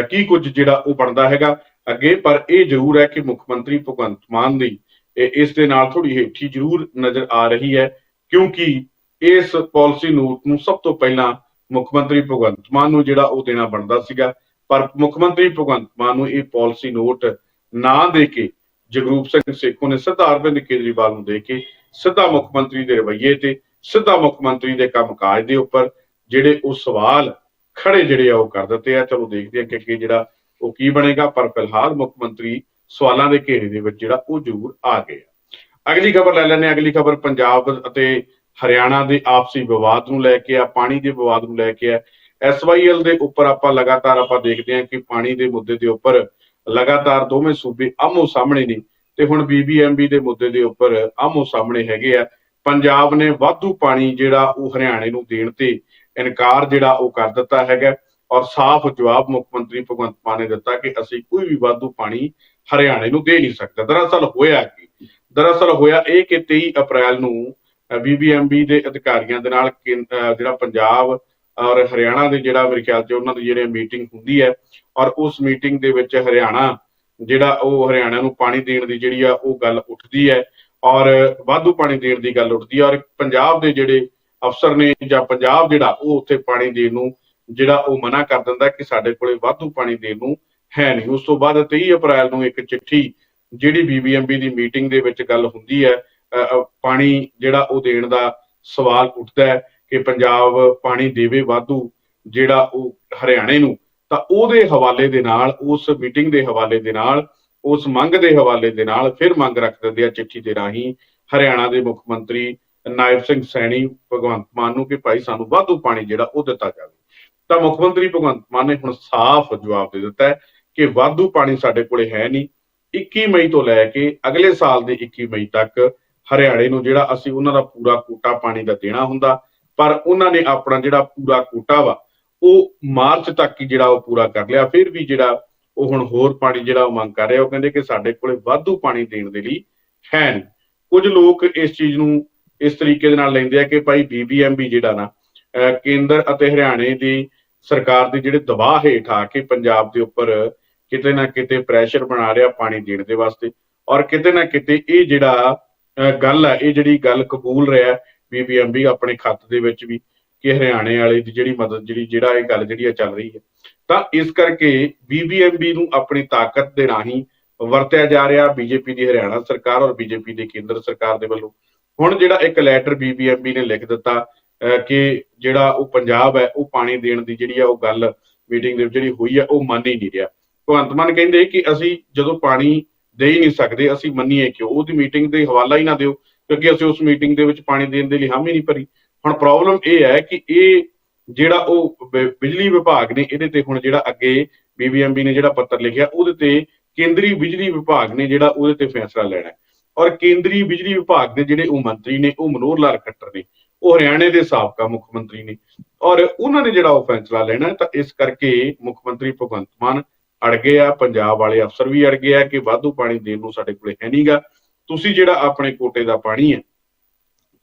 ਕੀ ਕੁਝ ਜਿਹੜਾ ਉਹ ਬਣਦਾ ਹੈਗਾ। ਅੱਗੇ, ਪਰ ਇਹ ਜ਼ਰੂਰ ਹੈ ਕਿ ਮੁੱਖ ਮੰਤਰੀ ਭਗਵੰਤ ਮਾਨ ਦੀ ਇਸ ਦੇ ਨਾਲ ਥੋੜੀ ਹੇਠੀ ਜ਼ਰੂਰ ਨਜ਼ਰ ਆ ਰਹੀ ਹੈ, ਕਿਉਂਕਿ ਇਸ ਪਾਲਿਸੀ ਨੋਟ ਨੂੰ ਸਭ ਤੋਂ ਪਹਿਲਾਂ ਮੁੱਖ ਮੰਤਰੀ ਭਗਵੰਤ ਮਾਨ ਨੂੰ ਜਿਹੜਾ ਉਹ ਦੇਣਾ ਬਣਦਾ ਸੀਗਾ। ਪਰ ਮੁੱਖ ਮੰਤਰੀ ਭਗਵੰਤ ਮਾਨ ਨੂੰ ਇਹ ਪਾਲਿਸੀ ਨੋਟ ਨਾ ਦੇ ਕੇ ਜਗਰੂਪ ਸਿੰਘ ਸੇਖੋਂ ਨੇ ਸਿੱਧਾ ਅਰਵਿੰਦ ਕੇਜਰੀਵਾਲ ਨੂੰ ਦੇ ਕੇ ਸਿੱਧਾ ਮੁੱਖ ਮੰਤਰੀ ਦੇ ਰਵੱਈਏ ਤੇ ਸਿੱਧਾ ਮੁੱਖ ਮੰਤਰੀ ਦੇ ਕੰਮਕਾਜ ਦੇ ਉੱਪਰ ਜਿਹੜੇ ਉਹ ਸਵਾਲ ਖੜੇ ਜਿਹੜੇ ਆ ਉਹ ਕਰ ਦਿੱਤੇ ਆ। ਚਲੋ ਦੇਖਦੇ ਆ ਕਿ ਜਿਹੜਾ ਉਹ ਕੀ ਬਣੇਗਾ? ਪਰ ਫਿਲਹਾਲ ਮੁੱਖ ਮੰਤਰੀ ਸਵਾਲਾਂ ਦੇ ਘੇਰੇ ਦੇ ਵਿੱਚ ਜਿਹੜਾ ਉਹ ਜ਼ਰੂਰ ਆ ਗਏ ਅਗਲੀ ਖਬਰ ਲੈ ਲੈਂਦੇ ਅਗਲੀ ਖਬਰ ਪੰਜਾਬ ਅਤੇ ਹਰਿਆਣਾ ਦੇ ਆਪਸੀ ਵਿਵਾਦ ਨੂੰ ਲੈ ਕੇ ਆ, ਪਾਣੀ ਦੇ ਵਿਵਾਦ ਨੂੰ ਲੈ ਕੇ ਆ। ਐਸਵਾਈਐਲ ਦੇ ਉੱਪਰ ਆਪਾਂ ਲਗਾਤਾਰ ਆਪਾਂ ਦੇਖਦੇ ਹਾਂ ਕਿ ਪਾਣੀ ਦੇ ਮੁੱਦੇ ਦੇ ਉੱਪਰ ਲਗਾਤਾਰ ਦੋਵੇਂ ਸੂਬੇ ਆਮੋ ਸਾਹਮਣੇ ਨੇ ਤੇ ਹੁਣ ਬੀਬੀਐਮਬੀ ਦੇ ਮੁੱਦੇ ਦੇ ਉੱਪਰ ਆਮੋ ਸਾਹਮਣੇ ਹੈਗੇ ਆ। ਪੰਜਾਬ ਨੇ ਵਾਧੂ ਪਾਣੀ ਜਿਹੜਾ ਉਹ ਹਰਿਆਣੇ ਨੂੰ ਦੇਣ ਤੇ ਇਨਕਾਰ ਜਿਹੜਾ ਉਹ ਕਰ ਦਿੱਤਾ ਹੈਗਾ। ਔਰ ਸਾਫ਼ ਜਵਾਬ ਮੁੱਖ ਮੰਤਰੀ ਭਗਵੰਤ ਮਾਨ ਨੇ ਦਿੱਤਾ ਕਿ ਅਸੀਂ ਕੋਈ ਵੀ ਵਾਧੂ ਪਾਣੀ ਹਰਿਆਣੇ ਨੂੰ ਦੇ ਨਹੀਂ ਸਕਦਾ। ਦਰਅਸਲ ਹੋਇਆ ਕੀ? ਦਰਅਸਲ ਹੋਇਆ ਇਹ ਕਿ 23 ਅਪ੍ਰੈਲ ਨੂੰ ਬੀਬੀਐਮਬੀ ਦੇ ਅਧਿਕਾਰੀਆਂ ਦੇ ਨਾਲ ਜਿਹੜਾ ਪੰਜਾਬ ਔਰ ਹਰਿਆਣਾ ਦੇ ਜਿਹੜਾ ਮੇਰੇ ਖਿਆਲ 'ਚ ਉਹਨਾਂ ਦੀ ਜਿਹੜੇ ਮੀਟਿੰਗ ਹੁੰਦੀ ਹੈ ਔਰ ਉਸ ਮੀਟਿੰਗ ਦੇ ਵਿੱਚ ਹਰਿਆਣਾ ਜਿਹੜਾ ਉਹ ਹਰਿਆਣਾ ਨੂੰ ਪਾਣੀ ਦੇਣ ਦੀ ਜਿਹੜੀ ਆ ਉਹ ਗੱਲ ਉੱਠਦੀ ਹੈ ਔਰ ਵਾਧੂ ਪਾਣੀ ਦੇਣ ਦੀ ਗੱਲ ਉੱਠਦੀ ਹੈ ਔਰ ਪੰਜਾਬ ਦੇ ਜਿਹੜੇ ਅਫਸਰ ਨੇ ਜਾਂ ਪੰਜਾਬ ਜਿਹੜਾ ਉਹ ਉੱਥੇ ਪਾਣੀ ਦੇਣ ਨੂੰ ਜਿਹੜਾ ਉਹ ਮਨਾ ਕਰ ਦਿੰਦਾ ਕਿ ਸਾਡੇ ਕੋਲੇ ਵਾਧੂ ਪਾਣੀ ਦੇਣ ਨੂੰ ਹੈ ਨਹੀਂ। ਉਸ ਤੋਂ ਬਾਅਦ 23 ਅਪ੍ਰੈਲ ਨੂੰ ਇੱਕ ਚਿੱਠੀ ਜਿਹੜੀ ਬੀਬੀਐਮਬੀ ਦੀ ਮੀਟਿੰਗ ਦੇ ਵਿੱਚ ਗੱਲ ਹੁੰਦੀ ਹੈ ਪਾਣੀ ਜਿਹੜਾ ਉਹ ਦੇਣ ਦਾ ਸਵਾਲ ਉੱਠਦਾ ਹੈ ਕਿ ਪੰਜਾਬ ਪਾਣੀ ਦੇਵੇ ਵਾਧੂ ਜਿਹੜਾ ਉਹ ਹਰਿਆਣੇ ਨੂੰ, ਤਾਂ ਉਹਦੇ ਹਵਾਲੇ ਦੇ ਨਾਲ, ਉਸ ਮੀਟਿੰਗ ਦੇ ਹਵਾਲੇ ਦੇ ਨਾਲ, ਉਸ ਮੰਗ ਦੇ ਹਵਾਲੇ ਦੇ ਨਾਲ ਫਿਰ ਮੰਗ ਰੱਖ ਦਿੰਦੇ ਆ ਚਿੱਠੀ ਦੇ ਰਾਹੀਂ ਹਰਿਆਣਾ ਦੇ ਮੁੱਖ ਮੰਤਰੀ ਨਾਇਬ ਸਿੰਘ ਸੈਣੀ, ਭਗਵੰਤ ਮਾਨ ਨੂੰ ਕਿ ਭਾਈ ਸਾਨੂੰ ਵਾਧੂ ਪਾਣੀ ਜਿਹੜਾ ਉਹ ਦਿੱਤਾ ਜਾਵੇ। ਤਾਂ ਮੁੱਖ ਮੰਤਰੀ ਭਗਵੰਤ ਮਾਨ ਨੇ ਹੁਣ ਸਾਫ਼ ਜਵਾਬ ਦੇ ਦਿੱਤਾ ਹੈ ਕਿ ਵਾਧੂ ਪਾਣੀ ਸਾਡੇ ਕੋਲੇ ਹੈ ਨਹੀਂ। 21 ਮਈ ਤੋਂ ਲੈ ਕੇ ਅਗਲੇ ਸਾਲ ਦੇ 21 ਮਈ ਤੱਕ ਹਰਿਆਣੇ ਨੂੰ ਜਿਹੜਾ ਅਸੀਂ ਉਹਨਾਂ ਦਾ ਪੂਰਾ ਕੋਟਾ ਪਾਣੀ ਦਾ ਦੇਣਾ ਹੁੰਦਾ, ਪਰ ਉਹਨਾਂ ਨੇ ਆਪਣਾ ਜਿਹੜਾ ਪੂਰਾ ਕੋਟਾ ਵਾ, ਉਹ ਮਾਰਚ ਤੱਕ ਹੀ ਜਿਹੜਾ ਉਹ ਪੂਰਾ ਕਰ ਲਿਆ। ਫਿਰ ਵੀ ਜਿਹੜਾ ਉਹ ਹੁਣ ਹੋਰ ਪਾਣੀ ਜਿਹੜਾ ਉਹ ਮੰਗ ਕਰ ਰਿਹਾ, ਉਹ ਕਹਿੰਦੇ ਕਿ ਸਾਡੇ ਕੋਲੇ ਵਾਧੂ ਪਾਣੀ ਦੇਣ ਦੇ ਲਈ ਹੈ ਨਹੀਂ। ਕੁਝ ਲੋਕ ਇਸ ਚੀਜ਼ ਨੂੰ ਇਸ ਤਰੀਕੇ ਦੇ ਨਾਲ ਲੈਂਦੇ ਆ ਕਿ ਭਾਈ ਬੀਬੀਐਮਬੀ ਜਿਹੜਾ ਨਾ, ਅਹ ਕੇਂਦਰ ਅਤੇ ਹਰਿਆਣੇ ਦੀ ਸਰਕਾਰ ਦੇ ਜਿਹੜੇ ਦਬਾਅ ਹੇਠ ਆ ਕੇ ਪੰਜਾਬ ਦੇ ਉੱਪਰ ਕਿਤੇ ਨਾ ਕਿਤੇ ਪ੍ਰੈਸ਼ਰ ਬਣਾ ਰਿਹਾ ਪਾਣੀ ਦੇਣ ਦੇ ਵਾਸਤੇ, ਔਰ ਕਿਤੇ ਨਾ ਕਿਤੇ ਇਹ ਜਿਹੜਾ ਗੱਲ ਹੈ ਇਹ ਜਿਹੜੀ ਗੱਲ ਕਬੂਲ ਰਿਹਾ ਬੀਬੀਐਮਬੀ ਆਪਣੇ ਖੱਤ ਦੇ ਵਿੱਚ ਵੀ ਕਿ ਹਰਿਆਣੇ ਵਾਲੇ ਦੀ ਜਿਹੜੀ ਮਦਦ, ਜਿਹੜੀ, ਜਿਹੜਾ ਇਹ ਗੱਲ ਜਿਹੜੀ ਆ ਚੱਲ ਰਹੀ ਹੈ। ਤਾਂ ਇਸ ਕਰਕੇ ਬੀਬੀਐਮਬੀ ਨੂੰ ਆਪਣੀ ਤਾਕਤ ਦੇ ਰਾਹੀਂ ਵਰਤਿਆ ਜਾ ਰਿਹਾ ਬੀਜੇਪੀ ਦੀ ਹਰਿਆਣਾ ਸਰਕਾਰ ਔਰ ਬੀਜੇਪੀ ਦੀ ਕੇਂਦਰ ਸਰਕਾਰ ਦੇ ਵੱਲੋਂ। ਹੁਣ ਜਿਹੜਾ ਇੱਕ ਲੈਟਰ ਬੀਬੀਐਮਬੀ ਨੇ ਲਿਖ ਦਿੱਤਾ ਕਿ ਜਿਹੜਾ ਉਹ ਪੰਜਾਬ ਹੈ, ਉਹ ਪਾਣੀ ਦੇਣ ਦੀ ਜਿਹੜੀ ਆ ਉਹ ਗੱਲ ਮੀਟਿੰਗ ਦੇ ਵਿੱਚ ਜਿਹੜੀ ਹੋਈ ਆ, ਉਹ ਮੰਨ ਹੀ ਨਹੀਂ ਰਿਹਾ। ਭਗਵੰਤ ਮਾਨ ਕਹਿੰਦੇ ਕਿ ਅਸੀਂ ਜਦੋਂ ਪਾਣੀ ਦੇ ਹੀ ਨਹੀਂ ਸਕਦੇ, ਅਸੀਂ ਮੰਨੀਏ ਕਿਉਂ? ਉਹਦੀ ਮੀਟਿੰਗ ਦੇ ਹਵਾਲਾ ਹੀ ਨਾ ਦਿਓ, ਕਿਉਂਕਿ ਅਸੀਂ ਉਸ ਮੀਟਿੰਗ ਦੇ ਵਿੱਚ ਪਾਣੀ ਦੇਣ ਦੇ ਲਈ ਹਾਮੀ ਨਹੀਂ ਭਰੀ। ਹੁਣ ਪ੍ਰੋਬਲਮ ਇਹ ਹੈ ਕਿ ਇਹ ਜਿਹੜਾ ਉਹ ਬਿਜਲੀ ਵਿਭਾਗ ਨੇ, ਇਹਦੇ ਤੇ ਹੁਣ ਜਿਹੜਾ ਅੱਗੇ ਬੀਬੀਐਮਬੀ ਨੇ ਜਿਹੜਾ ਪੱਤਰ ਲਿਖਿਆ, ਉਹਦੇ ਤੇ ਕੇਂਦਰੀ ਬਿਜਲੀ ਵਿਭਾਗ ਨੇ ਜਿਹੜਾ ਉਹਦੇ ਤੇ ਫੈਸਲਾ ਲੈਣਾ ਔਰ ਕੇਂਦਰੀ ਬਿਜਲੀ ਵਿਭਾਗ ਦੇ ਜਿਹੜੇ ਉਹ ਮੰਤਰੀ ਨੇ, ਉਹ ਮਨੋਹਰ ਲਾਲ ਖੱਟਰ ਨੇ। ਉਹ ਹਰਿਆਣੇ ਦੇ ਸਾਬਕਾ ਮੁੱਖ ਮੰਤਰੀ ਨੇ। ਔਰ ਉਹਨਾਂ ਨੇ ਜਿਹੜਾ ਉਹ ਫੈਸਲਾ ਲੈਣਾ ਤਾਂ ਇਸ ਕਰਕੇ ਮੁੱਖ ਮੰਤਰੀ ਭਗਵੰਤ ਮਾਨ ਅੜ ਗਏ ਆ। ਪੰਜਾਬ ਵਾਲੇ ਅਫਸਰ ਵੀ ਅੜ ਗਏ ਆ ਕਿ ਵਾਧੂ ਪਾਣੀ ਦੇਣ ਨੂੰ ਸਾਡੇ ਕੋਲੇ ਹੈ ਨਹੀਂਗਾ ਤੁਸੀਂ ਜਿਹੜਾ ਆਪਣੇ ਕੋਟੇ ਦਾ ਪਾਣੀ ਹੈ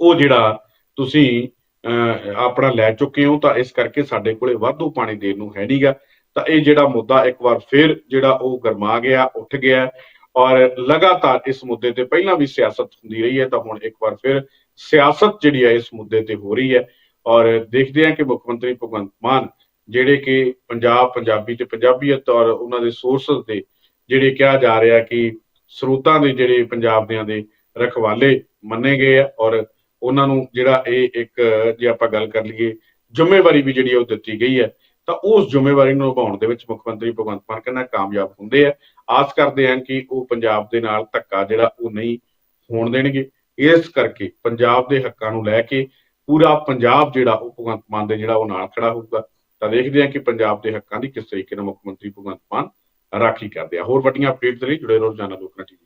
ਉਹ ਜਿਹੜਾ ਤੁਸੀਂ ਅਹ, ਆਪਣਾ ਲੈ ਚੁੱਕੇ ਹੋ ਤਾਂ ਇਸ ਕਰਕੇ ਸਾਡੇ ਕੋਲੇ ਵਾਧੂ ਪਾਣੀ ਦੇਣ ਨੂੰ ਹੈ ਨਹੀਂਗਾ ਤਾਂ ਇਹ ਜਿਹੜਾ ਮੁੱਦਾ ਇੱਕ ਵਾਰ ਫਿਰ ਜਿਹੜਾ ਉਹ ਗਰਮਾ ਗਿਆ ਉੱਠ ਗਿਆ। ਔਰ ਲਗਾਤਾਰ ਇਸ ਮੁੱਦੇ ਤੇ ਪਹਿਲਾਂ ਵੀ ਸਿਆਸਤ ਹੁੰਦੀ ਰਹੀ ਹੈ ਤਾਂ ਹੁਣ ਇੱਕ ਵਾਰ ਫਿਰ ਸਿਆਸਤ ਜਿਹੜੀ ਹੈ ਇਸ ਮੁੱਦੇ ਤੇ ਹੋ ਰਹੀ ਹੈ। ਔਰ ਦੇਖਦੇ ਹਾਂ ਕਿ ਮੁੱਖ ਮੰਤਰੀ ਭਗਵੰਤ ਮਾਨ ਜਿਹੜੇ ਕਿ ਪੰਜਾਬ, ਪੰਜਾਬੀ ਤੇ ਪੰਜਾਬੀਅਤ ਔਰ ਉਹਨਾਂ ਦੇ ਸੋਰਸਸ ਦੇ ਜਿਹੜੇ ਕਿਹਾ ਜਾ ਰਿਹਾ ਕਿ ਸਰੋਤਾਂ ਦੇ ਜਿਹੜੇ ਪੰਜਾਬ ਦਿਆਂ ਦੇ ਰਖਵਾਲੇ ਮੰਨੇ ਗਏ ਆ ਔਰ ਉਹਨਾਂ ਨੂੰ ਜਿਹੜਾ ਇਹ ਇੱਕ ਜੇ ਆਪਾਂ ਗੱਲ ਕਰ ਲਈਏ, ਜ਼ਿੰਮੇਵਾਰੀ ਵੀ ਜਿਹੜੀ ਉਹ ਦਿੱਤੀ ਗਈ ਹੈ। ਤਾਂ ਉਸ ਜ਼ਿੰਮੇਵਾਰੀ ਨੂੰ ਨਿਭਾਉਣ ਦੇ ਵਿੱਚ ਮੁੱਖ ਮੰਤਰੀ ਭਗਵੰਤ ਮਾਨ ਕਹਿੰਦਾ ਕਾਮਯਾਬ ਹੁੰਦੇ ਆ। ਆਸ ਕਰਦੇ ਹਾਂ ਕਿ ਉਹ ਪੰਜਾਬ ਦੇ ਨਾਲ ਧੱਕਾ ਜਿਹੜਾ ਉਹ ਨਹੀਂ ਹੋਣ ਦੇਣਗੇ। ਇਸ ਕਰਕੇ ਪੰਜਾਬ ਦੇ ਹੱਕਾਂ ਨੂੰ ਲੈ ਕੇ ਪੂਰਾ ਪੰਜਾਬ ਜਿਹੜਾ ਉਹ ਭਗਵੰਤ ਮਾਨ ਦੇ ਜਿਹੜਾ ਉਹ ਨਾਲ ਖੜਾ ਹੋਊਗਾ, ਤਾਂ ਦੇਖਦੇ ਹਾਂ ਕਿ ਪੰਜਾਬ ਦੇ ਹੱਕਾਂ ਦੀ ਕਿਸ ਤਰੀਕੇ ਨਾਲ ਮੁੱਖ ਮੰਤਰੀ ਭਗਵੰਤ ਮਾਨ ਰਾਖੀ ਕਰਦੇ ਆ। ਹੋਰ ਵੱਡੀਆਂ ਅਪਡੇਟਸ ਲਈ ਜੁੜੇ ਰਹੋ ਜਾਨਾ ਲੋਕਾਂ ਟੀਵੀ